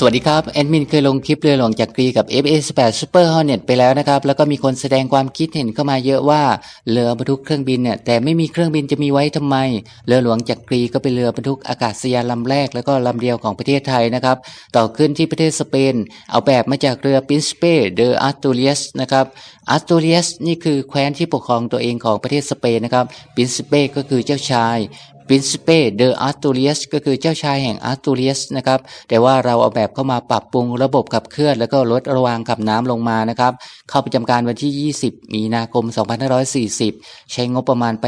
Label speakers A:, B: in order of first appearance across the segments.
A: สวัสดีครับ แอดมินเคยลงคลิปเรือหลวงจักรีกับ FA18 Super Hornet ไปแล้วนะครับ แล้วก็มีคนแสดงความคิดเห็นเข้ามาเยอะว่าเรือบรรทุกเครื่องบินเนี่ยแต่ไม่มีเครื่องบินจะมีไว้ทำไม เรือหลวงจักรีก็เป็นเรือบรรทุกอากาศยานลำแรก แล้วก็ลำเดียวของประเทศไทยนะครับ ต่อขึ้นที่ประเทศสเปน เอาแบบมาจากเรือ Príncipe de Asturias นะครับ Asturias นี่คือแคว้นที่ปกครองตัวเองของประเทศสเปนนะครับ Príncipe ก็คือเจ้าชาย Príncipe de Asturias ก็คือเจ้าชายแห่ง Asturias นะครับแต่ว่าเราเอาแบบเข้ามาปรับปรุงระบบขับเคลื่อน แล้วก็ลดระวางขับน้ำลงมานะครับเข้าประจำการวันที่ 20 มีนาคม 2540 ใช้งบประมาณไป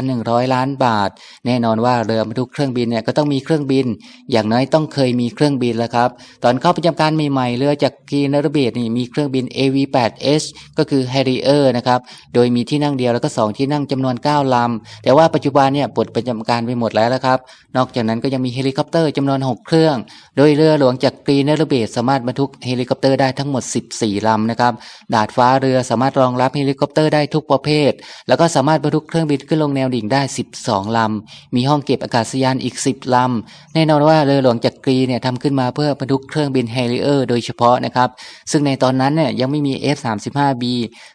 A: 7,100 ล้านบาท แน่นอนว่าเรือบรรทุกเครื่องบินเนี่ยก็ต้องมีเครื่องบิน อย่างน้อยต้องเคยมีเครื่องบินแล้วครับตอนเข้าประจำการใหม่ๆเรือจากกีนรเบศนี่มีเครื่องบิน AV8S ก็คือ Harrier นะครับโดยมีที่นั่งเดียวแล้วก็ 2 ที่นั่งจำนวน 9ลำแต่ว่าปัจจุบันเนี่ยปลดประจำการไปหมดแล้วนะครับ นอกจากนั้นก็ยังมีเฮลิคอปเตอร์จำนวน 6 เครื่อง โดยเรือหลวงจากกรีนรเบศสามารถบรรทุกเฮลิคอปเตอร์ได้ทั้งหมด 14 ลำนะครับ ดาดฟ้าเรือสามารถรองรับเฮลิคอปเตอร์ได้ทุกประเภท แล้วก็สามารถบรรทุกเครื่องบินขึ้นลงแนวดิ่งได้ 12 ลำ มีห้องเก็บอากาศยานอีก 10 ลำ แน่นอนว่าเรือหลวงจากกรีเนี่ยทำขึ้นมาเพื่อบรรทุกเครื่องบินแฮริเออร์โดยเฉพาะนะครับ ซึ่งในตอนนั้นเนี่ยยังไม่มี F-35B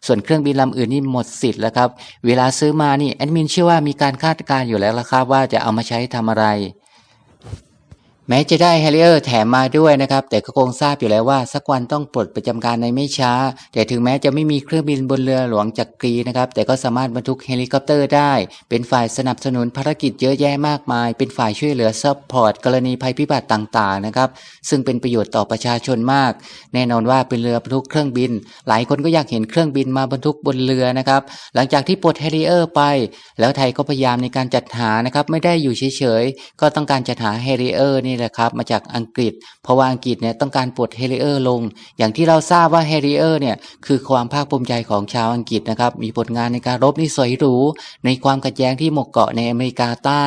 A: ส่วนเครื่องบินลำอื่นนี่หมดสิทธิ์แล้วครับ เวลาซื้อมานี่แอดมินเชื่อว่ามีการคาดการณ์อยู่แล้วละครับว่า่าจะเอามาใช้ทำอะไร แม้จะได้แฮร์ริเออร์แถมมาด้วยนะครับ แต่ก็คงทราบอยู่แล้วว่า สักวันต้องปลดประจำการในไม่ช้า แต่ถึงแม้จะไม่มีเครื่องบินบนเรือหลวงจักรีนะครับ แต่ก็สามารถบรรทุกเฮลิคอปเตอร์ได้ เป็นฝ่ายสนับสนุนภารกิจเยอะแยะมากมาย เป็นฝ่ายช่วยเหลือซัพพอร์ตกรณีภัยพิบัติต่างๆนะครับ ซึ่งเป็นประโยชน์ต่อประชาชนมาก แน่นอนว่าเป็นเรือบรรทุกเครื่องบิน หลายคนก็อยากเห็นเครื่องบินมาบรรทุกบนเรือนะครับ หลังจากที่ปลดแฮร์ริเออร์ไป แล้วไทยก็พยายามในการจัดหานะครับ ไม่ได้อยู่เฉยๆ ก็ต้องการจัดหาแฮร์ริเออร์นี่แหละครับ มาจากอังกฤษ เพราะว่าอังกฤษเนี่ยต้องการปลดแฮร์ริเออร์ลง อย่างที่เราทราบว่าแฮร์ริเออร์เนี่ยคือความภาคภูมิใจของชาวอังกฤษนะครับ มีผลงานในการรบที่สวยหรู ในความขัดแย้งที่หมกเกาะในอเมริกาใต้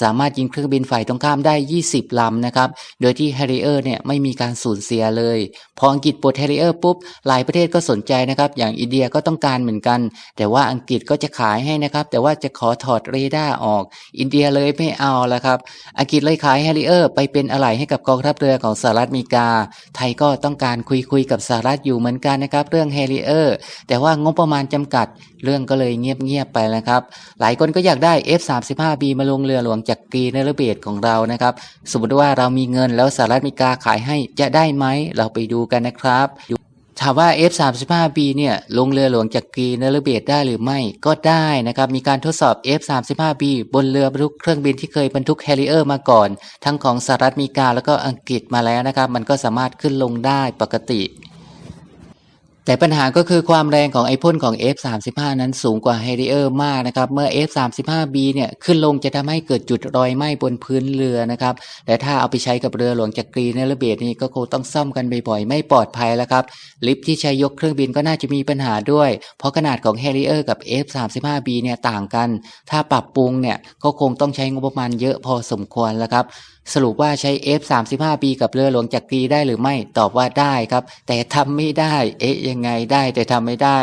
A: สามารถยิงเครื่องบินฝ่ายตรงข้ามได้ 20 ลำนะครับ โดยที่แฮร์ริเออร์เนี่ยไม่มีการสูญเสียเลย พออังกฤษปลดแฮร์ริเออร์ปุ๊บ หลายประเทศก็สนใจนะครับ อย่างอินเดียก็ต้องการเหมือนกัน แต่ว่าอังกฤษก็จะขายให้นะครับ แต่ว่าจะขอถอดเรดาร์ออก อินเดียเลยไม่เอาละครับ อังกฤษเลยขายแฮร์ริเออร์ไปเป็นอะไหล่ให้กับกองทัพเรือของสหรัฐอเมริกา ไทยก็ต้องการคุยคุยกับสหรัฐอยู่เหมือนกันนะครับ เรื่องเฮริเออร์แต่ว่างบประมาณจำกัด เรื่องก็เลยเงียบๆไปแล้วครับ หลายคนก็อยากได้ F35B มาลงเรือหลวงจากกรีนเรเบตของเรานะครับ สมมติว่าเรามีเงินแล้วสหรัฐอเมริกาขายให้จะได้ไหมเราไปดูกันนะครับ ถามว่า F35B เนี่ยลงเรือหลวงจากกรีนรเบตได้หรือไม่ก็ได้นะครับมีการทดสอบ F35B บนเรือบรรทุกเครื่องบินที่เคยบรรทุกแฮลิเออร์มาก่อน ทั้งของสหรัฐอเมริกาแล้วก็อังกฤษมาแล้วนะครับ มันก็สามารถขึ้นลงได้ปกติ แต่ปัญหาก็คือความแรงของไอพ่นของ F35 นั้นสูงกว่า Harrier มากนะครับ เมื่อ F35B เนี่ยขึ้นลงจะทำให้เกิดจุดรอยไหม้บนพื้นเรือนะครับและถ้าเอาไปใช้กับเรือหลวงจักรีเนรเบศนี่ก็คงต้องซ่อมกันบ่อยๆ ไม่ปลอดภัยแล้วครับ ลิฟท์ที่ใช้ยกเครื่องบินก็น่าจะมีปัญหาด้วย เพราะขนาดของ Harrier กับ F35B เนี่ยต่างกัน ถ้าปรับปรุงเนี่ยก็คงต้องใช้งบประมาณเยอะพอสมควรแล้วครับสรุปว่าใช้ F35B กับเรือหลวงจักรีได้หรือไม่ตอบว่าได้ครับ แต่ทำไม่ได้เอ๊ะยังไงได้แต่ทำไม่ได้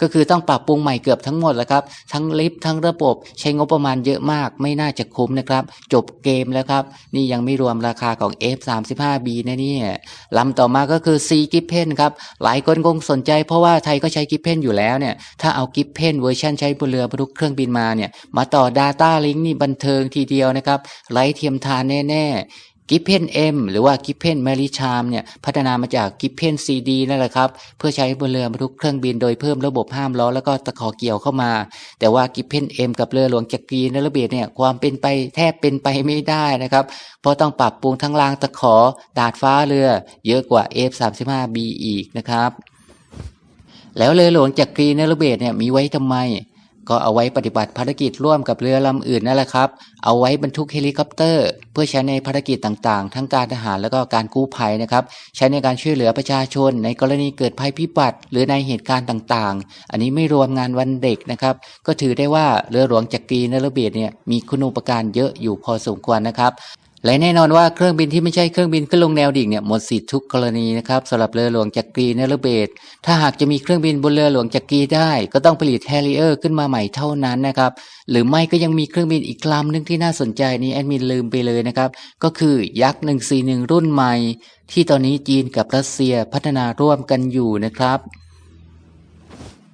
A: ก็คือต้องปรับปรุงใหม่เกือบทั้งหมดแล้วครับ ทั้งลิฟต์ทั้งระบบใช้งบประมาณเยอะมาก ไม่น่าจะคุ้มนะครับ จบเกมแล้วครับ นี่ยังไม่รวมราคาของ F35B นะเนี่ยลำต่อมาก็คือ C g i p p e n ครับหลายคนคงสนใจเพราะว่าไทยก็ใช้ g i p p e n อยู่แล้วเนี่ยถ้าเอา g i p p e n เวอร์ชันใช้บนเรือบรรทุกเครื่องบินมาเนี่ยมาต่อ Data Link นี่บันเทิงทีเดียวนะครับไร้เทียมทานแน่ๆ กิฟเพน M หรือว่ากิฟเพน m มริชามเนี่ยพัฒนามาจากกิฟเพน CD นั่นแหละครับเพื่อใช้บนเรือบรรทุกเครื่องบินโดยเพิ่มระบบห้ามล้อแล้วก็ตะขอเกี่ยวเข้ามา แต่ว่ากิฟเพน M กับเรือหลวงจักรีนรเบศเนี่ยความเป็นไปแทบเป็นไปไม่ได้นะครับเพราะต้องปรับปรุงทั้งรางตะขอดาดฟ้าเรือ เยอะกว่า F35B อีกนะครับแล้วเรือหลวงจักรีนรเบศเนี่ยมีไว้ทำไม ก็เอาไว้ปฏิบัติภารกิจร่วมกับเรือลำอื่นนั่นแหละครับ เอาไว้บรรทุกเฮลิคอปเตอร์ เพื่อใช้ในภารกิจต่างๆ ทั้งการทหารแล้วก็การกู้ภัยนะครับ ใช้ในการช่วยเหลือประชาชน ในกรณีเกิดภัยพิบัติ หรือในเหตุการณ์ต่างๆ อันนี้ไม่รวมงานวันเด็กนะครับ ก็ถือได้ว่าเรือหลวงจักรีนรเบศเนี่ยมีคุณูปการเยอะอยู่พอสมควรนะครับ และแน่นอนว่าเครื่องบินที่ไม่ใช่เครื่องบินขึ้นลงแนวดิ่งเนี่ยหมดสิทธิ์ทุกกรณีนะครับสำหรับเรือหลวงจักรีเนรเบศถ้าหากจะมีเครื่องบินบนเรือหลวงจักรีได้ ก็ต้องผลิตแฮริเออร์ขึ้นมาใหม่เท่านั้นนะครับหรือไม่ก็ยังมีเครื่องบินอีกลำหนึงที่น่าสนใจนี้แอดมินลืมไปเลยนะครับก็คือยักษ์141 รุ่นใหม่ ที่ตอนนี้จีนกับรัสเซียพัฒนาร่วมกันอยู่นะครับ